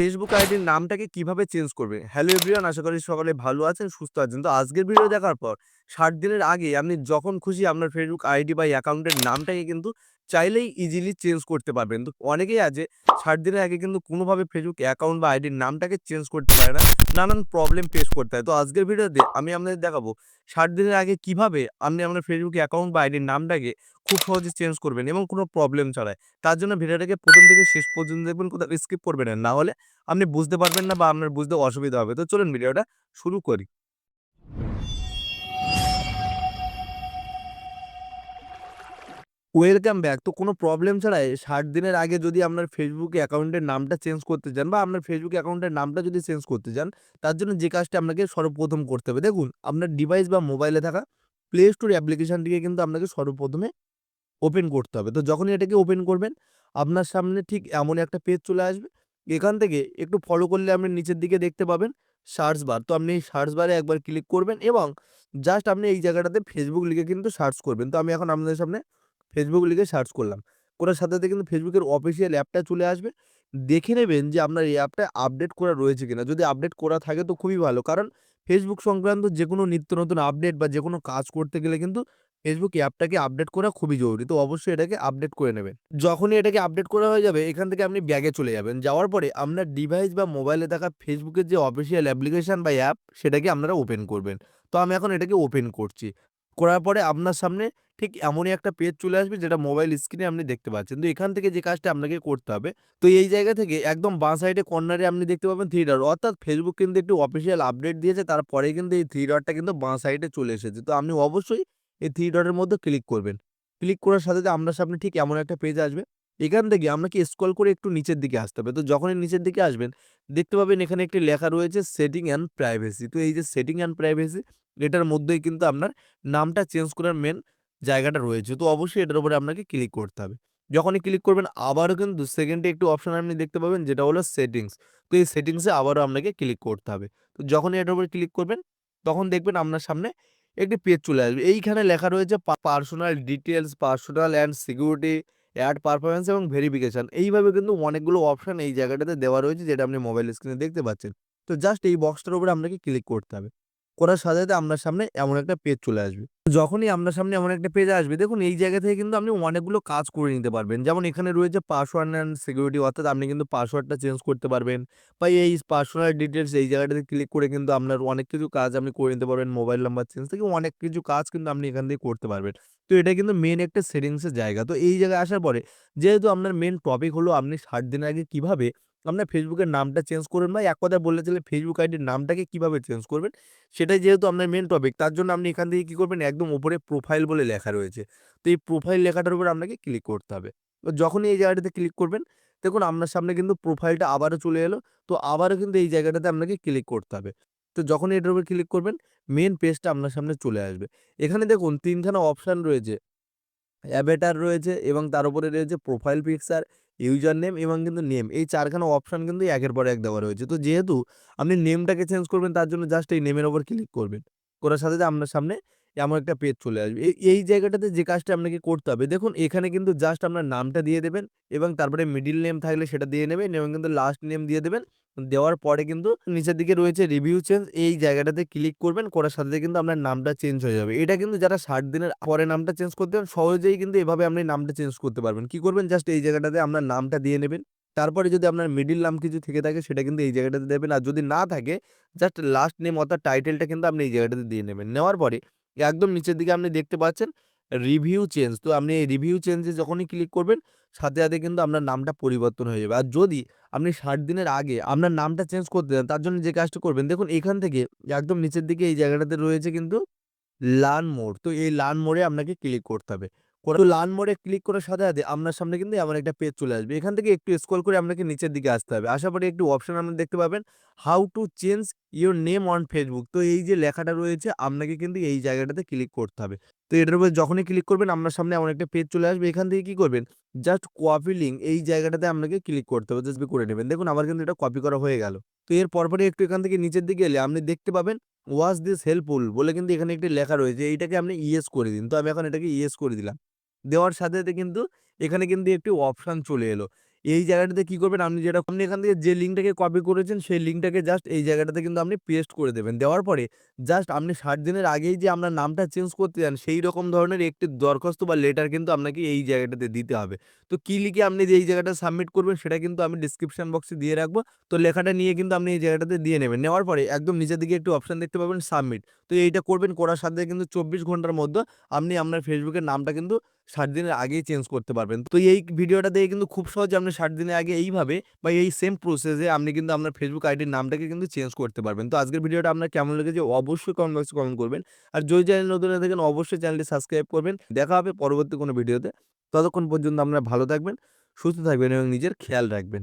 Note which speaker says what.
Speaker 1: Facebook আইডির নামটাকে কীভাবে চেঞ্জ করবে? হ্যালো এভরিওয়ান আশা করি সকলে ভালো আছেন, সুস্থ আছেন। তো আজকের ভিডিও দেখার পর ৬০ দিনের আগে আপনি যখন খুশি আপনার ফেসবুক আইডি বা অ্যাকাউন্টের নামটাকে কিন্তু চাইলেই ইজিলি চেঞ্জ করতে পারবেন। তো অনেকেই আছে ৬০ দিনের আগে কিন্তু কোনোভাবে ফেসবুক অ্যাকাউন্ট বা আইডির নামটাকে চেঞ্জ করতে পারে না। নানান প্রবলেম ফেস করতে হয়। তো আজকের ভিডিওতে আমি আপনাদের দেখাবো ৬০ দিনের আগে কীভাবে আপনি আপনার ফেসবুক অ্যাকাউন্ট বা আইডির নামটাকে খুব সহজে চেঞ্জ করবেন এবং কোনো প্রবলেম ছাড়াই। তার জন্য ভিডিওটাকে প্রথম থেকে শেষ পর্যন্ত দেখবেন, কোথাও স্কিপ করবেন। না হলে আপনি বুঝতে পারবেন না বা আপনার বুঝতে অসুবিধা হবে। তো চলুন ভিডিওটা শুরু করি। Welcome back. তো কোনো প্রবলেম ছাড়াই ৬০ দিনের আগে যদি আপনার ফেসবুক অ্যাকাউন্টের নামটা চেঞ্জ করতে চান বা আপনার ফেসবুক অ্যাকাউন্টের নামটা যদি চেঞ্জ করতে চান, তার জন্য যে কাজটা আপনাকে সর্বপ্রথম করতে হবে। দেখুন আপনার ডিভাইস বা মোবাইলে থাকা প্লে স্টোর অ্যাপ্লিকেশনটিকে কিন্তু আপনাকে সর্বপ্রথমে ওপেন করতে হবে। তো যখনই এটাকে ওপেন করবেন, আপনার সামনে ঠিক এমন একটা পেজ চলে আসবে। এখান থেকে একটু ফলো করলে আপনি নিচের দিকে দেখতে পাবেন সার্চ বার। তো আপনি এই সার্চ বারে একবার ক্লিক করবেন এবং জাস্ট আপনি এই জায়গাটাতে ফেসবুক লিখে কিন্তু সার্চ করবেন। তো আমি এখন আপনাদের সামনে ফেসবুক লিখে সার্চ করলাম। করার সাথে, সাথে কিন্তু ফেসবুকের অফিসিয়াল অ্যাপটা চলে আসবে। দেখে নেবেন যে আপনার এই অ্যাপটা আপডেট করা রয়েছে কিনা। যদি আপডেট করা থাকে তো খুবই ভালো। কারণ ফেসবুক সংক্রান্ত যে কোনো নিত্য নতুন আপডেট বা যে কোনো কাজ করতে গেলে কিন্তু ফেসবুক অ্যাপটাকে আপডেট করা খুবই জরুরি। তো অবশ্যই এটাকে আপডেট করে নেবেন। যখনই এটাকে আপডেট করা হয়ে যাবে, এখান থেকে আপনি ব্যাগে চলে যাবেন। যাওয়ার পরে আপনার ডিভাইস বা মোবাইলে থাকা ফেসবুকের যে অফিসিয়াল অ্যাপ্লিকেশন বা অ্যাপ, সেটাকে আপনারা ওপেন করবেন। তো আমি এখন এটাকে ওপেন করছি। করার পরে আপনার সামনে ঠিক এমনই একটা পেজ চলে আসবে যেটা মোবাইল স্ক্রিনে আপনি দেখতে পাচ্ছেন। তো এখান থেকে যে কাজটা আপনাকে করতে হবে, তো এই জায়গা থেকে একদম বাঁ সাইডে কর্নারে আপনি দেখতে পাবেন থ্রি ডট অর্থাৎ ফেসবুক কিন্তু একটু অফিসিয়াল আপডেট দিয়েছে। তারপরে কিন্তু এই থ্রি ডটটা কিন্তু বাঁ সাইডে চলে এসেছে। তো আপনি অবশ্যই এই থ্রি ডটের মধ্যে ক্লিক করবেন। ক্লিক করার সাথে, সাথে আপনার সামনে ঠিক এমন একটা পেজ আসবে। এখান থেকে আপনাকে স্ক্রল করে একটু নিচের দিকে আসতে হবে। তো যখনই নিচের দিকে আসবেন, দেখতে পাবেন এখানে একটি লেখা রয়েছে সেটিং অ্যান্ড প্রাইভেসি। তো এই যে সেটিং অ্যান্ড প্রাইভেসি, এটার মধ্যেই কিন্তু আপনার নামটা চেঞ্জ করার মেন জায়গাটা রয়েছে। তো অবশ্যই এটার উপরে আপনাকে ক্লিক করতে হবে। যখনই ক্লিক করবেন আবারও কিন্তু সেকেন্ডে একটু অপশন আপনি দেখতে পাবেন যেটা হলো সেটিংস। তো এই সেটিংসে আবারও আপনাকে ক্লিক করতে হবে। তো যখনই এটার উপরে ক্লিক করবেন, তখন দেখবেন আপনার সামনে একটি পেজ চলে আসবে। এইখানে লেখা রয়েছে personal details personal and security, add performance এবং ভেরিফিকেশান এইভাবে কিন্তু অনেকগুলো অপশান এই জায়গাটাতে দেওয়া রয়েছে, যেটা আপনি মোবাইল স্ক্রিনে দেখতে পাচ্ছেন। তো জাস্ট এই বক্সটার উপরে আপনাকে ক্লিক করতে হবে। করার সাথে, সাথে আপনার সামনে এমন একটা পেজ চলে আসবে। যখনই আপনার সামনে এমন একটা পেজ আসবে, দেখুন এই জায়গা থেকে কিন্তু আপনি অনেকগুলো কাজ করে নিতে পারবেন। যেমন এখানে রয়েছে পাসওয়ার্ড অ্যান্ড সিকিউরিটি অর্থাৎ আপনি কিন্তু পাসওয়ার্ডটা চেঞ্জ করতে পারবেন বা এই পার্সোনাল ডিটেইলস এই জায়গাটাতে ক্লিক করে কিন্তু আপনার অনেক কিছু কাজ আপনি করে নিতে পারবেন। মোবাইল নাম্বার চেঞ্জ থেকে অনেক কিছু কাজ কিন্তু আপনি এখান থেকে করতে পারবেন। তো এটা কিন্তু মেন একটা সেটিংসের জায়গা। তো এই জায়গায় আসার পরে যেহেতু আপনার মেন টপিক হলো আপনি ৬০ দিনের আগে কীভাবে আপনার ফেসবুকের নামটা চেঞ্জ করবেন বা এক কথায় বলতে গেলে ফেসবুক আইডির নামটাকে কীভাবে চেঞ্জ করবেন, সেটাই যেহেতু আপনার মেন টপিক, তার জন্য আপনি এখান থেকে কী করবেন একদম উপরে প্রোফাইল বলে লেখা রয়েছে। তো এই প্রোফাইল লেখাটার উপরে আপনাকে ক্লিক করতে হবে। যখনই এই জায়গাটাতে ক্লিক করবেন, দেখুন আপনার সামনে কিন্তু প্রোফাইলটা আবারও চলে এলো। তো আবারও কিন্তু এই জায়গাটাতে আপনাকে ক্লিক করতে হবে। তো যখনই এটার উপরে ক্লিক করবেন, মেন পেজটা আপনার সামনে চলে আসবে। এখানে দেখুন ৩ অপশান রয়েছে। অ্যাভেটার রয়েছে এবং তার উপরে রয়েছে প্রোফাইল পিকচার, ইউজার নেম এবং কিন্তু নেম। এই চারখানা অপশান কিন্তু একের পর এক দেওয়া রয়েছে। তো যেহেতু আপনি নেমটাকে চেঞ্জ করবেন তার জন্য জাস্ট এই নেমের ওপর ক্লিক করবেন। করার সাথে, আপনার সামনে এমন একটা পেজ চলে আসবে। এই জায়গাটাতে যে কাজটা আপনাকে করতে হবে, দেখুন এখানে কিন্তু জাস্ট আপনার নামটা দিয়ে দেবেন এবং তারপরে মিডিল নেম থাকলে সেটা দিয়ে নেবেন এবং কিন্তু লাস্ট নেম দিয়ে দেবেন। দেওয়ার পরে কিন্তু নিচের দিকে রয়েছে রিভিউ চেঞ্জ এই জায়গাটাতে ক্লিক করবেন। করার সাথে, কিন্তু আপনার নামটা চেঞ্জ হয়ে যাবে। এটা কিন্তু যারা ৬০ দিনের পরে নামটা চেঞ্জ করতে চান সহজেই কিন্তু এভাবে আপনি নামটা চেঞ্জ করতে পারবেন। কি করবেন জাস্ট এই জায়গাটাতে আপনার নামটা দিয়ে নেবেন। তারপরে যদি আপনার মিডিল নাম কিছু থেকে থাকে সেটা কিন্তু এই জায়গাটাতে দেবেন। আর যদি না থাকে জাস্ট লাস্ট নেম অর্থাৎ টাইটেলটা কিন্তু আপনি এই জায়গাটাতে দিয়ে নেবেন। নেওয়ার পরে একদম নিচের দিকে আপনি দেখতে পাচ্ছেন রিভিউ চেঞ্জ। তো আপনি এই রিভিউ চেঞ্জে যখনই ক্লিক করবেন, সাথে, সাথে কিন্তু আপনার নামটা পরিবর্তন হয়ে যাবে। আর যদি আপনি ৬০ দিনের আগে আপনার নামটা চেঞ্জ করতে চান, তার জন্য যে কাজটা করবেন দেখুন এখান থেকে একদম নিচের দিকে এই জায়গাটাতে রয়েছে কিন্তু লার্ন মোর। তো এই লার্ন মোড়ে আপনাকে ক্লিক করতে হবে। তো লার্ন মোড়ে ক্লিক করার সাথে, সাথে আপনার সামনে কিন্তু এমন একটা পেজ চলে আসবে। এখান থেকে একটু স্ক্রল করে আপনাকে নিচের দিকে আসতে হবে। আসার পরে একটু অপশন আপনি দেখতে পাবেন how to change your name on Facebook. তো এই যে লেখাটা রয়েছে আপনাকে কিন্তু এই জায়গাটাতে ক্লিক করতে হবে। তো এটার উপরে যখনই ক্লিক করবেন আপনার সামনে এমন একটা পেজ চলে আসবে। এখান থেকে কি করবেন জাস্ট কপি লিঙ্ক এই জায়গাটাতে আপনাকে ক্লিক করতে হবে। জাস্ট করে নেবেন। দেখুন আমার কিন্তু এটা কপি করা হয়ে গেল। তো এর পরপরই একটু এখান থেকে নিচের দিকে এলে আপনি দেখতে পাবেন ওয়াজ দিস হেল্পফুল বলে কিন্তু এখানে একটি লেখা রয়েছে। এইটাকে আপনি ইয়েস করে দিন। তো আমি এখন এটাকে ইয়েস করে দিলাম। দেওয়ার সাথে, সাথে কিন্তু এখানে কিন্তু একটি অপশান চলে এলো। এই জায়গাটাতে কি করবেন? আপনি যেটা আপনি এখান থেকে যে লিঙ্কটাকে কপি করেছেন, সেই লিঙ্কটাকে জাস্ট এই জায়গাটাতে কিন্তু আপনি পেস্ট করে দেবেন। দেওয়ার পরে জাস্ট আপনি ষাট দিনের আগেই যে আপনার নামটা চেঞ্জ করতে চান সেই রকম ধরনের একটি দরখাস্ত বা লেটার কিন্তু আপনাকে এই জায়গাটাতে দিতে হবে। তো কী লিখে আপনি যে এই জায়গাটা সাবমিট করবেন, সেটা কিন্তু আমি ডিসক্রিপশন বক্সে দিয়ে রাখব। তো লেখাটা নিয়ে কিন্তু আপনি এই জায়গাটাতে দিয়ে নেবেন। নেওয়ার পরে একদম নিচের দিকে একটু অপশান দেখতে পাবেন সাবমিট তো এইটা করবেন, করার সাথে কিন্তু চব্বিশ ঘণ্টার মধ্যে আপনি আপনার ফেসবুকের নামটা কিন্তু ষাট দিনের আগেই চেঞ্জ করতে পারবেন। তো এই ভিডিওটা দিয়ে কিন্তু খুব সহজে আপনি ষাট দিনের আগে এইভাবে বা এই সেম প্রসেসে আপনি কিন্তু আপনার ফেসবুক আইডির নামটাকে কিন্তু চেঞ্জ করতে পারবেন। তো আজকের ভিডিওটা আপনার কেমন লেগেছে অবশ্যই কমেন্ট বক্সে কমেন্ট করবেন। আর যদি চ্যানেল নতুন থাকেন অবশ্যই চ্যানেলটি সাবস্ক্রাইব করবেন। দেখা হবে পরবর্তী কোনো ভিডিওতে। ততক্ষণ পর্যন্ত আপনারা ভালো থাকবেন, সুস্থ থাকবেন এবং নিজের খেয়াল রাখবেন।